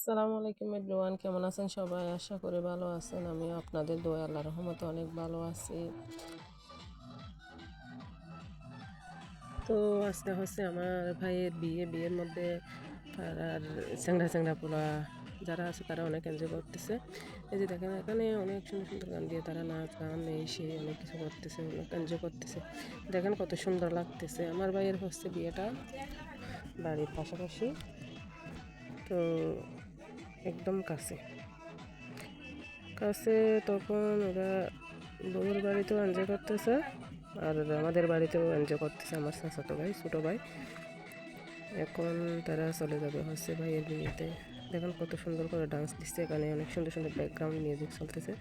আসসালামু আলাইকুম এভরিওয়ান, কেমন আছেন সবাই? আশা করি ভালো আছেন। আমি আপনাদের দোয়া আল্লাহ রহমতে অনেক ভালো আছি। তো আজকে হচ্ছে আমার ভাইয়ের বিয়ে, বিয়ের মধ্যে আর চ্যাংড়া চ্যাংড়া পোলা যারা আছে, তারা অনেক এনজয় করতেছে। এই যে দেখেন, এখানে অনেক সুন্দর সুন্দর গান দিয়ে তারা নাচ, গান, এই সেই অনেক কিছু করতেছে, অনেক এনজয় করতেছে। দেখেন কত সুন্দর লাগতেছে। আমার ভাইয়ের হচ্ছে বিয়েটা বাড়ির পাশাপাশি। তো একদম কাছে। কাছে তখন ওরা বউর বাড়িতেও এনজয় করতেছে, আর আমাদের বাড়িতেও এনজয় করতেছে আমার চাচাতো ভাই, ছোটো ভাই। এখন তারা চলে যাবে হচ্ছে ভাইয়ের বিয়েতে দেখেন কত সুন্দর করে ডান্স দিচ্ছে, এখানে অনেক সুন্দর সুন্দর ব্যাকগ্রাউন্ড মিউজিক চলতেছে।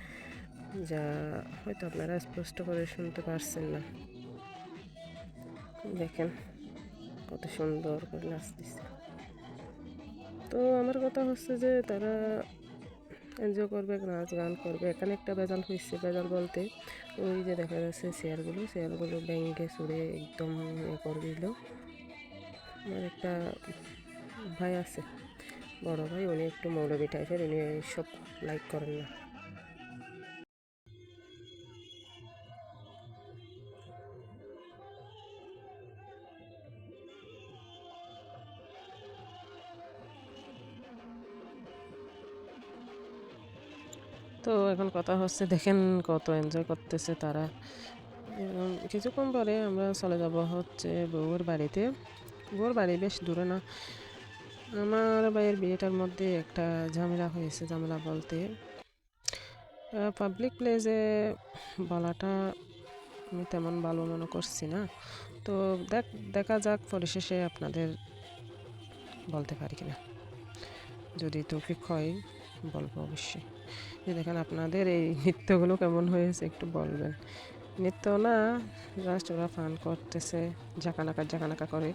যা হয়তো আপনারা স্পষ্ট করে শুনতে পারছেন না। দেখেন কত সুন্দর করে নাচ দিচ্ছে। তো আমার কথা হচ্ছে যে তারা এনজয় করবে নাচ গান করবে। এখানে একটা বেজাল হয়েছে বেজাল বলতে ওই যে দেখা যাচ্ছে চেয়ারগুলো চেয়ারগুলো ব্যাঙ্গে চড়ে একদম ইয়ে করে দিল। আমার একটা ভাই আছে, বড় ভাই, উনি একটু মৌলবী টাইপের উনি সব লাইক করেন না। তো এখন কথা হচ্ছে, দেখেন কত এনজয় করতেছে তারা। কিছুক্ষণ পরে আমরা চলে যাব হচ্ছে বউয়ের বাড়িতে। বউর বাড়ি বেশ দূরে না। আমার ভাইয়ের বিয়েটার মধ্যে একটা ঝামেলা হয়েছে, ঝামেলা বলতে। পাবলিক প্লেসে বলাটা আমি তেমন ভালো মনে করছি না। তো দেখ, দেখা যাক পরিশেষে আপনাদের বলতে পারি কিনা। যদি তৌফিক হয়, বলব অবশ্যই। দেখেন আপনাদের এই নৃত্যগুলো কেমন হয়েছে একটু বলবেন। নৃত্য না জাস্ট ওরা ফান করতেছে জাকানাকা জাকানাকা করে।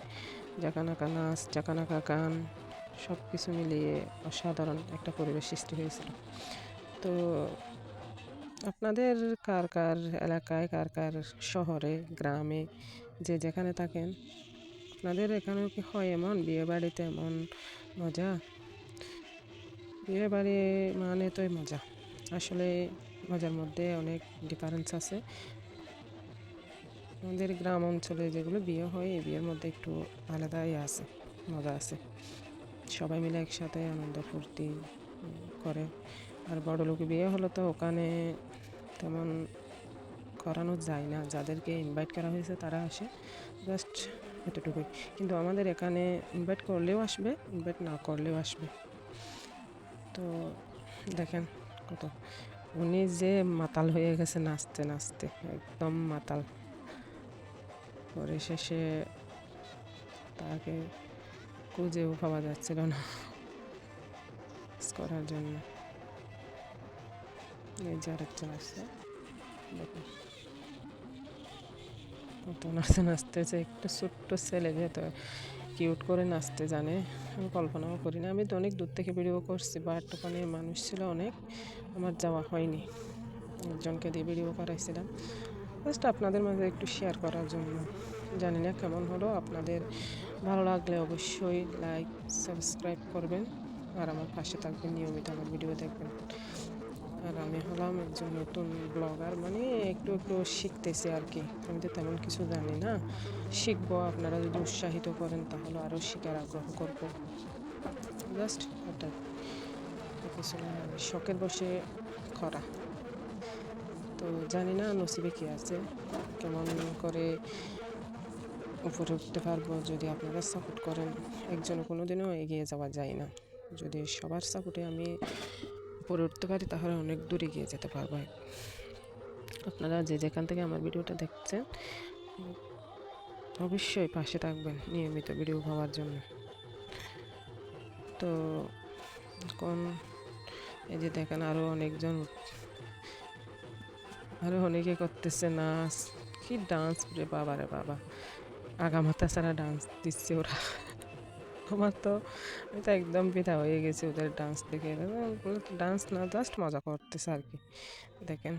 জাকানাকা নাচ জাকানাকা গান সব কিছু মিলিয়ে অসাধারণ একটা পরিবেশ সৃষ্টি হয়েছিল। তো আপনাদের কার কার এলাকায়, কার কার শহরে, গ্রামে যে যেখানে থাকেন, আপনাদের এখানেও কি হয় এমন? বিয়ে বাড়িতে এমন মজা? বিয়ে বাড়ি মানে তোই মজা। আসলে মজার মধ্যে অনেক ডিফারেন্স আছে। আমাদের গ্রাম অঞ্চলে যেগুলো বিয়ে হয়, এই বিয়ের মধ্যে একটু আলাদাই আছে, মজা আছে। সবাই মিলে একসাথে আনন্দ ফুর্তি করে। আর বড় লোক বিয়ে হলো তো ওখানে তেমন করানো যায় না। যাদেরকে ইনভাইট করা হয়েছে তারা আসে জাস্ট এতটুকুই। কিন্তু আমাদের এখানে ইনভাইট করলেও আসবে ইনভাইট না করলেও আসবে। তো দেখেন কত? উনি যে মাতাল হয়ে গেছে নাচতে নাচতে, একদম মাতাল। পরে শেষে তাকে খুঁজেও পাওয়া যাচ্ছিল না। করার জন্য। এই যে আরেকজন আসছে। দেখুন কত নাচতে নাচতেছে একটু ছোট্ট ছেলে যেহেতু কিউট করে নাচতে জানে, আমি কল্পনাও করি না। আমি তো অনেক দূর থেকে ভিডিও করছি বাট ওখানে মানুষ ছিল অনেক, আমার যাওয়া হয়নি। একজনকে দিয়ে ভিডিও করাইছিলাম। জাস্ট আপনাদের মাঝে একটু শেয়ার করার জন্য। জানি না কেমন হলো, আপনাদের ভালো লাগলে অবশ্যই লাইক সাবস্ক্রাইব করবেন, আর আমার পাশে থাকবেন, নিয়মিত আমার ভিডিও দেখবেন। আর আমি হলাম একজন নতুন ব্লগার মানে একটু একটু শিখতেছি আর কি। আমি তো তেমন কিছু জানি না। শিখব, আপনারা যদি উৎসাহিত করেন তাহলে আরও শিখার আগ্রহ করব। জাস্ট ওটাই আমি শখের বসে করা। তো জানি না নসিবে কী আছে। কেমন করে উপরে উঠতে পারব যদি আপনারা সাপোর্ট করেন। একজন কোনো দিনও এগিয়ে যাওয়া যায় না। যদি সবার সাপোর্টে আমি উপরে উঠতে পারি, তাহলে অনেক দূর এগিয়ে যেতে পারব। আপনারা যে যেখান থেকে আমার ভিডিওটা দেখছেন, অবশ্যই পাশে থাকবেন নিয়মিত ভিডিও পাওয়ার জন্য। তো কোন, এই যে দেখেন আরও অনেকজন আরও অনেকে করতেছে নাচ। কি ডান্স রে বাবা রে বাবা। আগামাথা ছাড়া ডান্স দিচ্ছে ওরা। আমার তো আমি তো একদম পিতা হয়ে গেছি ওদের ডান্স দেখে। ডান্স না জাস্ট মজা করতেছে আর কি। দেখেন,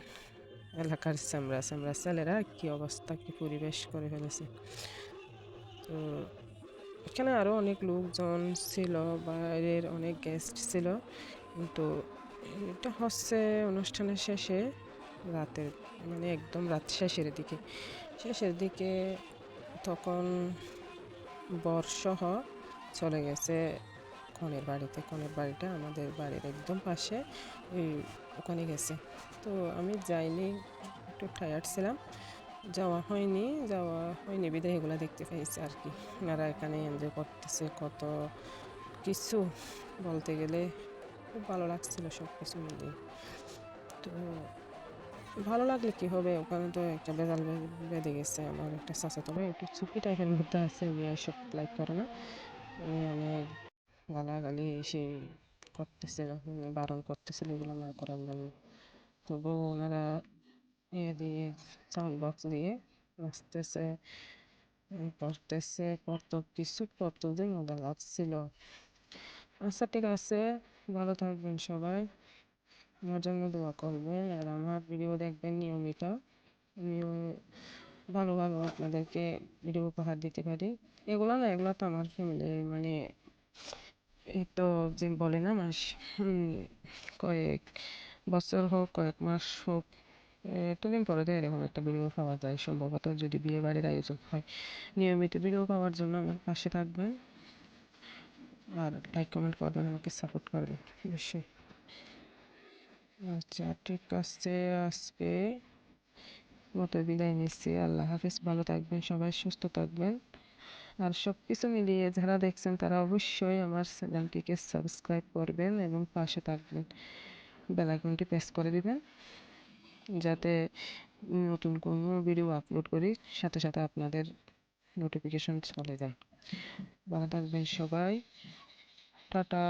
এলাকার স্যামরা স্যামরা ছেলেরা কী অবস্থা, কী পরিবেশ করে ফেলেছে। তো এখানে আরও অনেক লোকজন ছিল, বাইরের অনেক গেস্ট ছিল। কিন্তু এটা হচ্ছে অনুষ্ঠানের শেষে, রাতের মানে একদম রাত শেষের দিকে। শেষের দিকে তখন বর্ষহ চলে গেছে কনের বাড়িতে। কনের বাড়িটা আমাদের বাড়ির একদম পাশে ওই ওখানে গেছে। তো আমি যাইনি, একটু টায়ার্ড ছিলাম। যাওয়া হয়নি যাওয়া হয়নি, বিদায় এগুলো দেখতে পেয়েছি আর কি। ওনারা এখানে এনজয় করতেছে কত কিছু বলতে গেলে খুব ভালো লাগছিল সব কিছু মিলিয়ে। তো ভালো লাগলে কি হবে? ওখানে তো একটা বেজাল বেঁধে গেছে, আমার একটা চাচাতো ভাই, একটু চুপি টাইপের মধ্যে আছে এসব লাইক করে না। উনি অনেক গালাগালি সেই করতেছিল উনি বারণ করতেছিল এগুলো না করার জন্য। তবুও ওনারা ইয়ে দিয়ে সাউন্ড বক্স দিয়ে উম, করতেছে কত কিছু কত যে মজা লাগছিল। আচ্ছা ঠিক আছে ভালো থাকবেন সবাই। আমার জন্য দোয়া করবেন আর আমার ভিডিও দেখবেন নিয়মিত। ভালো ভালো আপনাদেরকে ভিডিও উপহার দিতে পারি। এগুলো না, এগুলো তো আমার ফ্যামিলি মানে তো যে বলে না মাস কয়েক বছর হোক, কয়েক মাস হোক, এতদিন পরে তো এরকম একটা ভিডিও পাওয়া যায়। সম্ভবত যদি বিয়ে বাড়ির আয়োজন হয়, নিয়মিত ভিডিও পাওয়ার জন্য আমার পাশে থাকবেন। আর লাইক কমেন্ট করবেন, আমাকে সাপোর্ট করবেন, অবশ্যই। আচ্ছা ঠিক আছে, আজকে মতো বিদায় নিচ্ছি। আল্লাহ হাফিজ, ভালো থাকবেন, সবাই সুস্থ থাকবেন। আর সব কিছু মিলিয়ে যারা দেখছেন তারা অবশ্যই আমার চ্যানেলটিকে সাবস্ক্রাইব করবেন এবং পাশে থাকবেন বেলাইকনটি প্রেস করে দিবেন, যাতে নতুন কোনো ভিডিও আপলোড করি, সাথে সাথে আপনাদের নোটিফিকেশন চলে যায়। ভালো থাকবেন সবাই। টাটা।